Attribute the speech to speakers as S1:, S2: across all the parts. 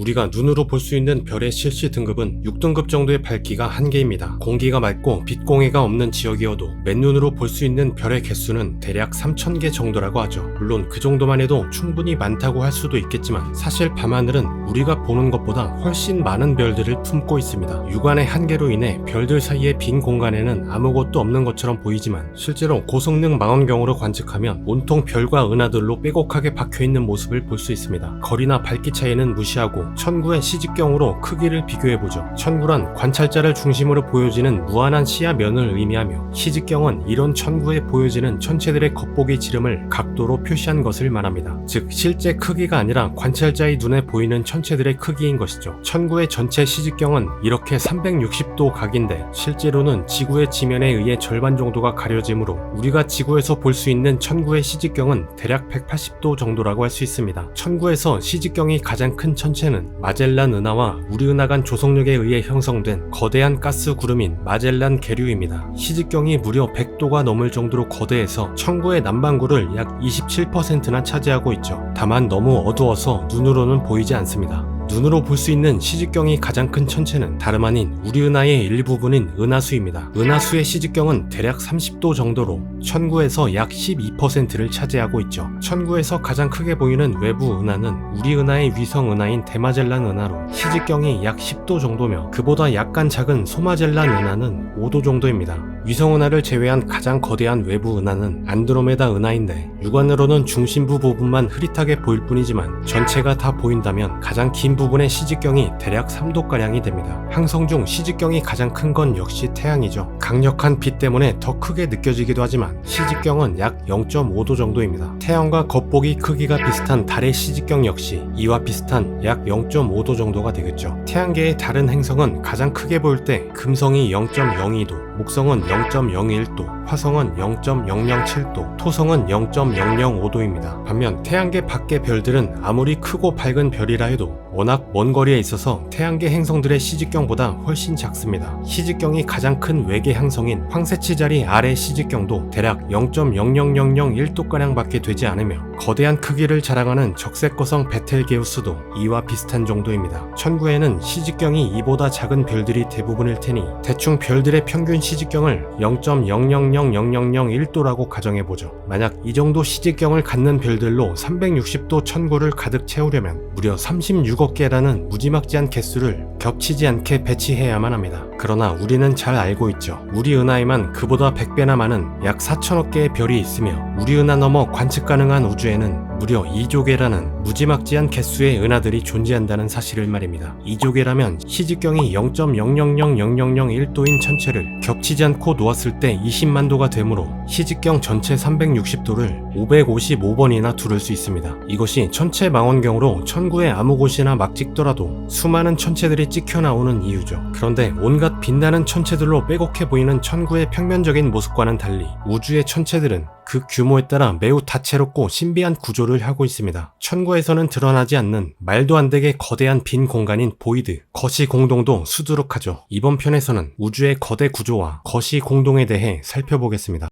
S1: 우리가 눈으로 볼 수 있는 별의 실시 등급은 6등급 정도의 밝기가 한계입니다. 공기가 맑고 빛공해가 없는 지역이어도 맨눈으로 볼 수 있는 별의 개수는 대략 3,000개 정도라고 하죠. 물론 그 정도만 해도 충분히 많다고 할 수도 있겠지만 사실 밤하늘은 우리가 보는 것보다 훨씬 많은 별들을 품고 있습니다. 육안의 한계로 인해 별들 사이의 빈 공간에는 아무것도 없는 것처럼 보이지만 실제로 고성능 망원경으로 관측하면 온통 별과 은하들로 빼곡하게 박혀있는 모습을 볼 수 있습니다. 거리나 밝기 차이는 무시하고 천구의 시직경으로 크기를 비교해보죠. 천구란 관찰자를 중심으로 보여지는 무한한 시야 면을 의미하며 시직경은 이런 천구에 보여지는 천체들의 겉보기 지름을 각도로 표시한 것을 말합니다. 즉 실제 크기가 아니라 관찰자의 눈에 보이는 천체들의 크기인 것이죠. 천구의 전체 시직경은 이렇게 360도 각인데 실제로는 지구의 지면에 의해 절반 정도가 가려지므로 우리가 지구에서 볼 수 있는 천구의 시직경은 대략 180도 정도라고 할 수 있습니다. 천구에서 시직경이 가장 큰 천체 는 마젤란 은하와 우리 은하 간 조성력에 의해 형성된 거대한 가스 구름인 마젤란 계류입니다. 시직경이 무려 100도가 넘을 정도로 거대해서 천구의 남반구를 약 27%나 차지하고 있죠. 다만 너무 어두워서 눈으로는 보이지 않습니다. 눈으로 볼 수 있는 시직경이 가장 큰 천체는 다름 아닌 우리 은하의 일부분인 은하수입니다. 은하수의 시직경은 대략 30도 정도로 천구에서 약 12%를 차지하고 있죠. 천구에서 가장 크게 보이는 외부 은하는 우리 은하의 위성 은하인 데마젤란 은하로 시직경이 약 10도 정도며 그보다 약간 작은 소마젤란 은하는 5도 정도입니다. 위성 은하를 제외한 가장 거대한 외부 은하는 안드로메다 은하인데 육안으로는 중심부 부분만 흐릿하게 보일 뿐이지만 전체가 다 보인다면 가장 긴 부분의 시직경이 대략 3도가량이 됩니다. 항성 중 시직경이 가장 큰 건 역시 태양이죠. 강력한 빛 때문에 더 크게 느껴지기도 하지만 시직경은 약 0.5도 정도입니다. 태양과 겉보기 크기가 비슷한 달의 시직경 역시 이와 비슷한 약 0.5도 정도가 되겠죠. 태양계의 다른 행성은 가장 크게 보일 때 금성이 0.02도, 목성은 0.01도, 화성은 0.007도, 토성은 0.005도입니다. 반면 태양계 밖의 별들은 아무리 크고 밝은 별이라 해도 워낙 먼 거리에 있어서 태양계 행성들의 시직경보다 훨씬 작습니다. 시직경이 가장 큰 외계 행성인 황새치 자리 아래 시직경도 대략 0.00001도가량 밖에 되지 않으며 거대한 크기를 자랑하는 적색거성 베텔게우스도 이와 비슷한 정도입니다. 천구에는 시직경이 이보다 작은 별들이 대부분일 테니 대충 별들의 평균 시 직경을 0.000001도라고 가정해보죠. 만약 이 정도 시직경을 갖는 별들로 360도 천구를 가득 채우려면 무려 36억 개라는 무지막지한 개수를 겹치지 않게 배치해야만 합니다. 그러나 우리는 잘 알고 있죠. 우리 은하에만 그보다 100배나 많은 약 4천억 개의 별이 있으며 우리 은하 넘어 관측 가능한 우주에는 무려 2조 개라는 무지막지한 개수의 은하들이 존재한다는 사실을 말입니다. 2조 개라면 시직경이 0.000001도인 천체를 겹치지 않고 놓았을 때 20만 도가 되므로 시직경 전체 360도를 555번이나 두를 수 있습니다. 이것이 천체 망원경으로 천구의 아무 곳이나 막 찍더라도 수많은 천체들이 찍혀 나오는 이유죠. 그런데 온갖 빛나는 천체들로 빼곡해 보이는 천구의 평면적인 모습과는 달리 우주의 천체들은 그 규모에 따라 매우 다채롭고 신비한 구조를 하고 있습니다. 천구에서는 드러나지 않는 말도 안 되게 거대한 빈 공간인 보이드, 거시 공동도 수두룩하죠. 이번 편에서는 우주의 거대 구조와 거시 공동에 대해 살펴보겠습니다.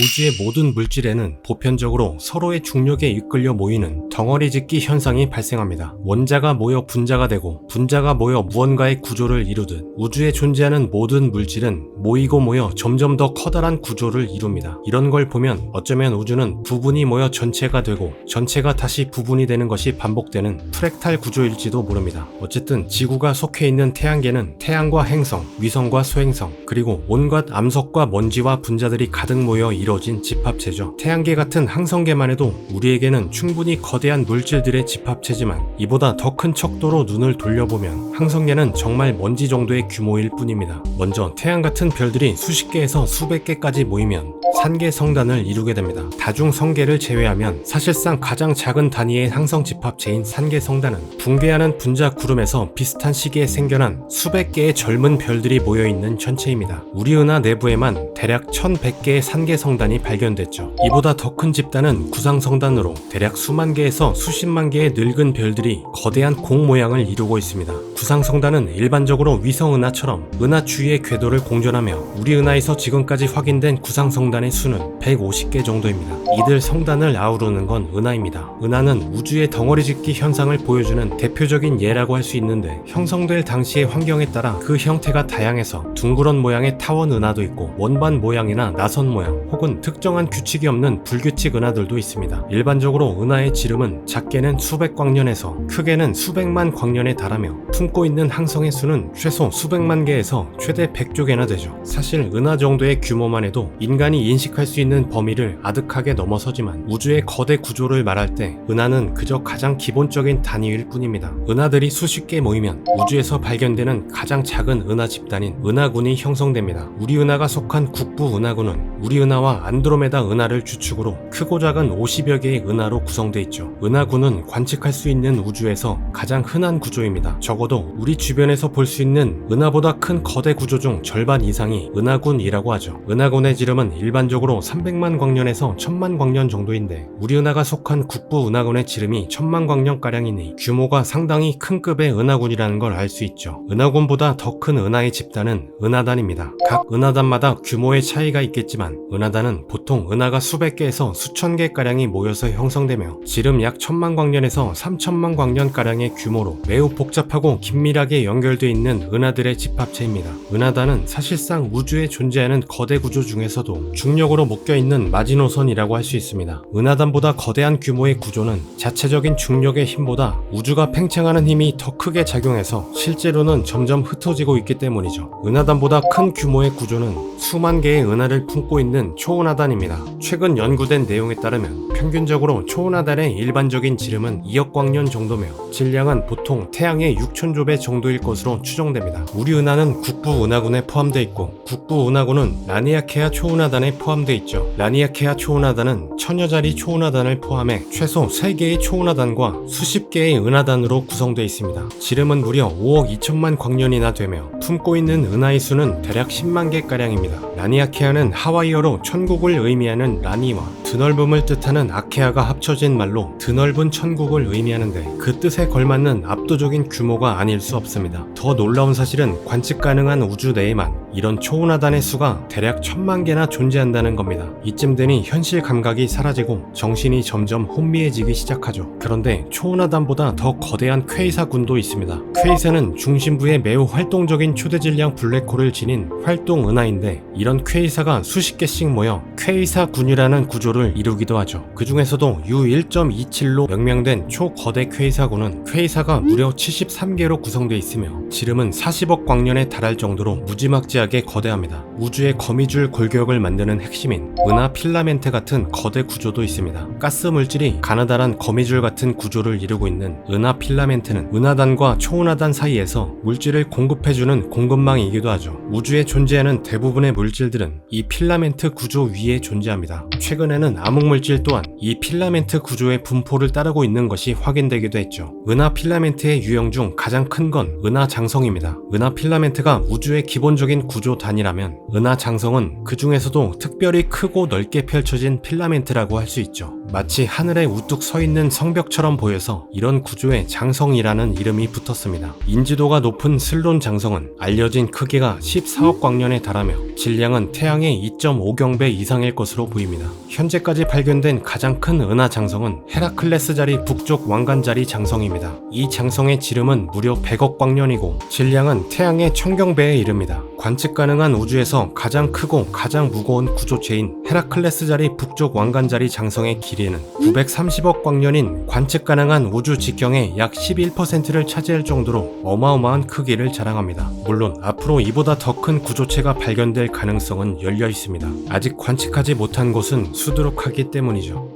S1: 우주의 모든 물질에는 보편적으로 서로의 중력에 이끌려 모이는 덩어리 짓기 현상이 발생합니다. 원자가 모여 분자가 되고 분자가 모여 무언가의 구조를 이루듯 우주에 존재하는 모든 물질은 모이고 모여 점점 더 커다란 구조를 이룹니다. 이런 걸 보면 어쩌면 우주는 부분이 모여 전체가 되고 전체가 다시 부분이 되는 것이 반복되는 프랙탈 구조일지도 모릅니다. 어쨌든 지구가 속해 있는 태양계는 태양과 행성, 위성과 소행성, 그리고 온갖 암석과 먼지와 분자들이 가득 모여 이루 어진 집합체죠. 태양계 같은 항성계만 해도 우리에게는 충분히 거대한 물질들의 집합체지만 이보다 더 큰 척도로 눈을 돌려보면 항성계는 정말 먼지 정도의 규모일 뿐입니다. 먼저 태양 같은 별들이 수십 개에서 수백 개까지 모이면 산계 성단을 이루게 됩니다. 다중 성계를 제외하면 사실상 가장 작은 단위의 항성 집합체인 산계 성단은 붕괴하는 분자 구름에서 비슷한 시기에 생겨난 수백 개의 젊은 별들이 모여 있는 천체입니다. 우리 은하 내부에만 대략 1100개의 산계 성단이 발견됐죠. 이보다 더 큰 집단은 구상 성단으로 대략 수만 개에서 수십만 개의 늙은 별들이 거대한 공 모양을 이루고 있습니다. 구상 성단은 일반적으로 위성 은하처럼 은하 주위의 궤도를 공전하며 우리 은하에서 지금까지 확인된 구상 성단의 수는 150개 정도입니다. 이들 성단을 아우르는 건 은하입니다. 은하는 우주의 덩어리 짓기 현상을 보여주는 대표적인 예라고 할 수 있는데 형성될 당시의 환경에 따라 그 형태가 다양해서 둥그런 모양의 타원 은하도 있고 원반 모양이나 나선 모양 혹은 특정한 규칙이 없는 불규칙 은하들도 있습니다. 일반적으로 은하의 지름은 작게는 수백 광년에서 크게는 수백만 광년에 달하며 품고 있는 항성의 수는 최소 수백만 개에서 최대 100조 개나 되죠. 사실 은하 정도의 규모만 해도 인간이 인식할 수 있는 범위를 아득하게 넘어서지만 우주의 거대 구조를 말할 때 은하는 그저 가장 기본적인 단위일 뿐입니다. 은하들이 수십 개 모이면 우주에서 발견되는 가장 작은 은하 집단인 은하군이 형성됩니다. 우리 은하가 속한 국부 은하군은 우리 은하와 안드로메다 은하를 주축으로 크고 작은 50여 개의 은하로 구성되어 있죠. 은하군은 관측할 수 있는 우주에서 가장 흔한 구조입니다. 적어도 우리 주변에서 볼 수 있는 은하보다 큰 거대 구조 중 절반 이상이 은하군이라고 하죠. 은하군의 지름은 일반적으로 300만 광년에서 1000만 광년 정도인데 우리 은하가 속한 국부 은하군의 지름이 1000만 광년가량이니 규모가 상당히 큰 급의 은하군이라는 걸 알 수 있죠. 은하군보다 더 큰 은하의 집단은 은하단입니다. 각 은하단마다 규모의 차이가 있겠지만 은하단은 보통 은하가 수백 개에서 수천 개가량이 모여서 형성되며 지름 약 천만 광년에서 3천만 광년가량의 규모로 매우 복잡하고 긴밀하게 연결되어 있는 은하들의 집합체입니다. 은하단은 사실상 우주에 존재하는 거대 구조 중에서도 중력으로 묶여 있는 마지노선이라고 할 수 있습니다. 은하단보다 거대한 규모의 구조는 자체적인 중력의 힘보다 우주가 팽창하는 힘이 더 크게 작용해서 실제로는 점점 흩어지고 있기 때문이죠. 은하단보다 큰 규모의 구조는 수만 개의 은하를 품고 있는 초은하단입니다. 최근 연구된 내용에 따르면 평균적으로 초은하단의 일반적인 지름은 2억 광년 정도며 질량은 보통 태양의 6천 조배 정도일 것으로 추정됩니다. 우리 은하는 국부 은하군에 포함되어 있고 국부 은하군은 라니아케아 초은하단에 포함되어 있죠. 라니아케아 초은하단은 천여자리 초은하단을 포함해 최소 3개의 초은하단과 수십 개의 은하단으로 구성되어 있습니다. 지름은 무려 5억 2천만 광년이나 되며 품고 있는 은하의 수는 대략 10만 개가량입니다. 라니아케아는 하와이어로 천국을 의미하는 라니와 드넓음을 뜻하는 아케아가 합쳐진 말로 드넓은 천국을 의미하는데 그 뜻에 걸맞는 압도적인 규모가 아닐 수 없습니다. 더 놀라운 사실은 관측 가능한 우주 내에만 이런 초은하단의 수가 대략 천만 개나 존재한다는 겁니다. 이쯤 되니 현실 감각이 사라지고 정신이 점점 혼미해지기 시작하죠. 그런데 초은하단보다 더 거대한 퀘이사군도 있습니다. 퀘이사는 중심부에 매우 활동적인 초대질량 블랙홀을 지닌 활동 은하인데 이런 퀘이사가 수십 개씩 모여 퀘이사군이라는 구조를 이루기도 하죠. 그 중에서도 U1.27로 명명된 초거대 퀘이사군은 퀘이사가 무려 73개로 구성되어 있으며 지름은 40억 광년에 달할 정도로 무지막지 하게 거대합니다. 우주의 거미줄 골격을 만드는 핵심인 은하 필라멘트 같은 거대 구조도 있습니다. 가스 물질이 가느다란 거미줄 같은 구조를 이루고 있는 은하 필라멘트는 은하단과 초은하단 사이에서 물질을 공급해주는 공급망이기도 하죠. 우주에 존재하는 대부분의 물질들은 이 필라멘트 구조 위에 존재합니다. 최근에는 암흑물질 또한 이 필라멘트 구조의 분포를 따르고 있는 것이 확인되기도 했죠. 은하 필라멘트의 유형 중 가장 큰 건 은하 장성입니다. 은하 필라멘트가 우주의 기본적인 구조 단위라면 은하 장성은 그 중에서도 특별히 크고 넓게 펼쳐진 필라멘트라고 할 수 있죠. 마치 하늘에 우뚝 서 있는 성벽처럼 보여서 이런 구조에 장성이라는 이름이 붙었습니다. 인지도가 높은 슬론 장성은 알려진 크기가 14억 광년에 달하며 질량은 태양의 2.5경배 이상일 것으로 보입니다. 현재까지 발견된 가장 큰 은하 장성은 헤라클레스 자리 북쪽 왕관 자리 장성입니다. 이 장성의 지름은 무려 100억 광년이고 질량은 태양의 천경배에 이릅니다. 관측 가능한 우주에서 가장 크고 가장 무거운 구조체인 헤라클레스 자리 북쪽 왕관 자리 장성의 길이 는 930억 광년인 관측 가능한 우주 직경의 약 11%를 차지할 정도로 어마어마한 크기를 자랑합니다. 물론 앞으로 이보다 더 큰 구조체가 발견될 가능성은 열려 있습니다. 아직 관측하지 못한 곳은 수두룩하기 때문이죠.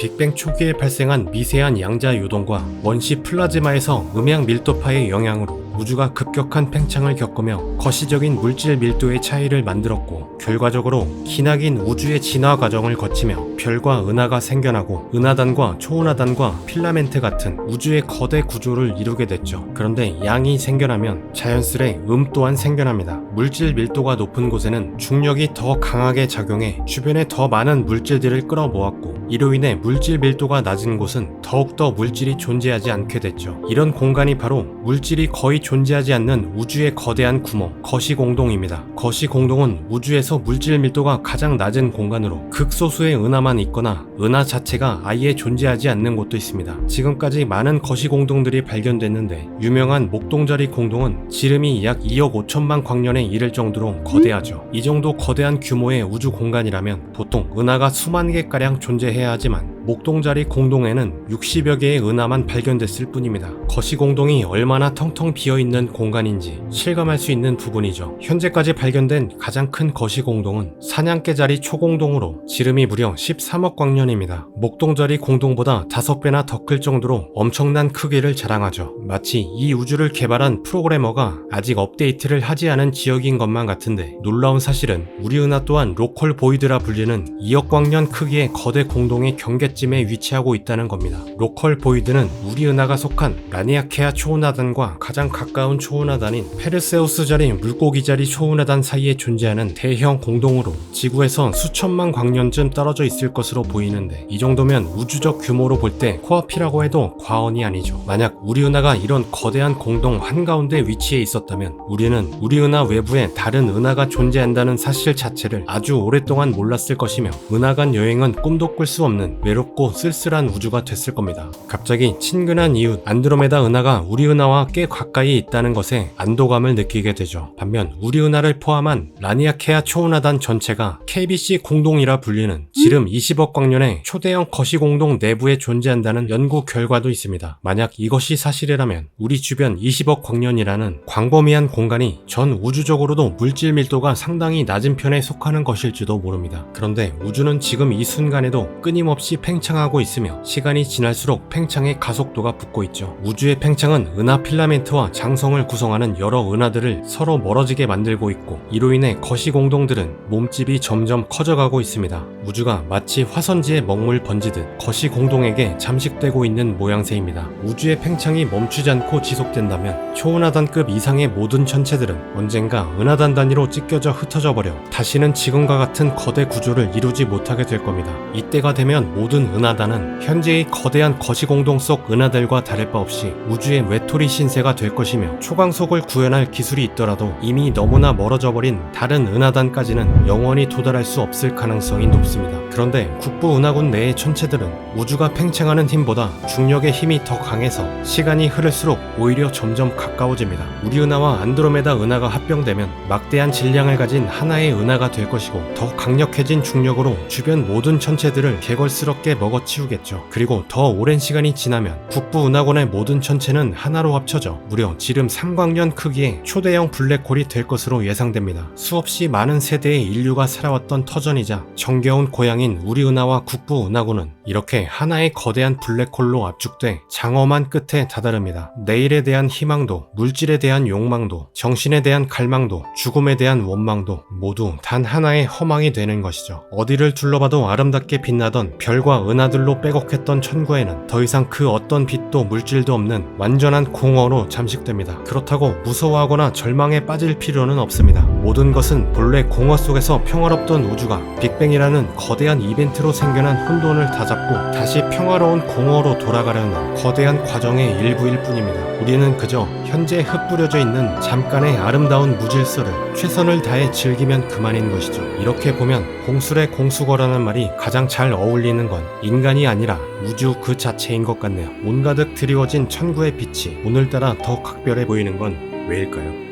S1: 빅뱅 초기에 발생한 미세한 양자 요동과 원시 플라즈마에서 음양 밀도파의 영향으로 우주가 급격한 팽창을 겪으며 거시적인 물질 밀도의 차이를 만들었고 결과적으로 기나긴 우주의 진화 과정을 거치며 별과 은하가 생겨나고 은하단과 초은하단과 필라멘트 같은 우주의 거대 구조를 이루게 됐죠. 그런데 양이 생겨나면 자연스레 음 또한 생겨납니다. 물질 밀도가 높은 곳에는 중력이 더 강하게 작용해 주변에 더 많은 물질들을 끌어모았고 이로 인해 물질 밀도가 낮은 곳은 더욱더 물질이 존재하지 않게 됐죠. 이런 공간이 바로 물질이 거의 존재하지 않는 우주의 거대한 구멍, 거시공동입니다. 거시공동은 우주에서 물질 밀도가 가장 낮은 공간으로 극소수의 은하만 있거나 은하 자체가 아예 존재하지 않는 곳도 있습니다. 지금까지 많은 거시공동들이 발견됐는데 유명한 목동자리 공동은 지름이 약 2억 5천만 광년에 이를 정도로 거대하죠. 이 정도 거대한 규모의 우주 공간이라면 보통 은하가 수만 개가량 존재해야 하지만 목동자리 공동에는 60여 개의 은하만 발견됐을 뿐입니다. 거시공동이 얼마나 텅텅 비어있는 공간인지 실감할 수 있는 부분이죠. 현재까지 발견된 가장 큰 거시공동은 사냥개자리 초공동으로 지름이 무려 13억 광년입니다. 목동자리 공동보다 5배나 더 클 정도로 엄청난 크기를 자랑하죠. 마치 이 우주를 개발한 프로그래머가 아직 업데이트를 하지 않은 지역인 것만 같은데 놀라운 사실은 우리 은하 또한 로컬 보이드라 불리는 2억 광년 크기의 거대 공동의 경계 쯤에 위치하고 있다는 겁니다. 로컬 보이드는 우리 은하가 속한 라니아케아 초은하단과 가장 가까운 초은하단인 페르세우스 자리 물고기 자리 초은하단 사이에 존재하는 대형 공동으로 지구에서 수천만 광년쯤 떨어져 있을 것으로 보이는데 이 정도면 우주적 규모로 볼 때 코앞이라고 해도 과언이 아니죠. 만약 우리 은하가 이런 거대한 공동 한가운데 위치해 있었다면 우리는 우리 은하 외부에 다른 은하가 존재한다는 사실 자체를 아주 오랫동안 몰랐을 것이며 은하 간 여행은 꿈도 꿀 수 없는 외롭 고 쓸쓸한 우주가 됐을 겁니다. 갑자기 친근한 이웃 안드로메다 은하가 우리 은하와 꽤 가까이 있다는 것에 안도감을 느끼게 되죠. 반면 우리 은하를 포함한 라니아케아 초은하단 전체가 KBC 공동이라 불리는 지름 20억 광년의 초대형 거시 공동 내부에 존재한다는 연구 결과도 있습니다. 만약 이것이 사실이라면 우리 주변 20억 광년이라는 광범위한 공간이 전 우주적으로도 물질 밀도가 상당히 낮은 편에 속하는 것일지도 모릅니다. 그런데 우주는 지금 이 순간에도 끊임없이 팽 창하고 있으며 시간이 지날수록 팽창의 가속도가 붙고 있죠. 우주의 팽창은 은하 필라멘트와 장성을 구성하는 여러 은하들을 서로 멀어지게 만들고 있고 이로 인해 거시 공동들은 몸집이 점점 커져가고 있습니다. 우주가 마치 화선지에 먹물 번지듯 거시 공동에게 잠식되고 있는 모양새입니다. 우주의 팽창이 멈추지 않고 지속된다면 초은하단급 이상의 모든 천체들은 언젠가 은하단 단위로 찢겨져 흩어져 버려 다시는 지금과 같은 거대 구조를 이루지 못하게 될 겁니다. 이때가 되면 모든 은하단은 현재의 거대한 거시 공동 속 은하들과 다를 바 없이 우주의 외톨이 신세가 될 것이며 초광속을 구현할 기술이 있더라도 이미 너무나 멀어져 버린 다른 은하단까지는 영원히 도달할 수 없을 가능성이 높습니다. 그런데 국부 은하군 내의 천체들은 우주가 팽창하는 힘보다 중력의 힘이 더 강해서 시간이 흐를수록 오히려 점점 가까워집니다. 우리 은하와 안드로메다 은하가 합병되면 막대한 질량을 가진 하나의 은하가 될 것이고 더 강력해진 중력으로 주변 모든 천체들을 개걸스럽게 먹어치우겠죠. 그리고 더 오랜 시간이 지나면 국부 은하군의 모든 천체는 하나로 합쳐져 무려 지름 3광년 크기의 초대형 블랙홀이 될 것으로 예상됩니다. 수없이 많은 세대의 인류가 살아왔던 터전이자 정겨운 고향인 우리 은하와 국부 은하군은 이렇게 하나의 거대한 블랙홀로 압축돼 장엄한 끝에 다다릅니다. 내일에 대한 희망도, 물질에 대한 욕망도, 정신에 대한 갈망도, 죽음에 대한 원망도 모두 단 하나의 허망이 되는 것이죠. 어디를 둘러봐도 아름답게 빛나던 별과 은하들로 빼곡했던 천구에는 더 이상 그 어떤 빛도 물질도 없는 완전한 공허로 잠식됩니다. 그렇다고 무서워하거나 절망에 빠질 필요는 없습니다. 모든 것은 본래 공허 속에서 평화롭던 우주가 빅뱅이라는 거대한 이벤트로 생겨난 혼돈을 다 잡고 다시 평화로운 공허로 돌아가려는 거대한 과정의 일부일 뿐입니다. 우리는 그저 현재 흩뿌려져 있는 잠깐의 아름다운 무질서를 최선을 다해 즐기면 그만인 것이죠. 이렇게 보면 공술의 공수거라는 말이 가장 잘 어울리는 건 인간이 아니라 우주 그 자체인 것 같네요. 온가득 드리워진 천구의 빛이 오늘따라 더 각별해 보이는 건 왜일까요?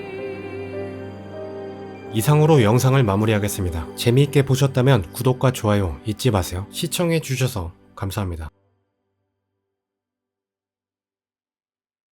S1: 이상으로 영상을 마무리하겠습니다. 재미있게 보셨다면 구독과 좋아요 잊지 마세요. 시청해 주셔서 감사합니다.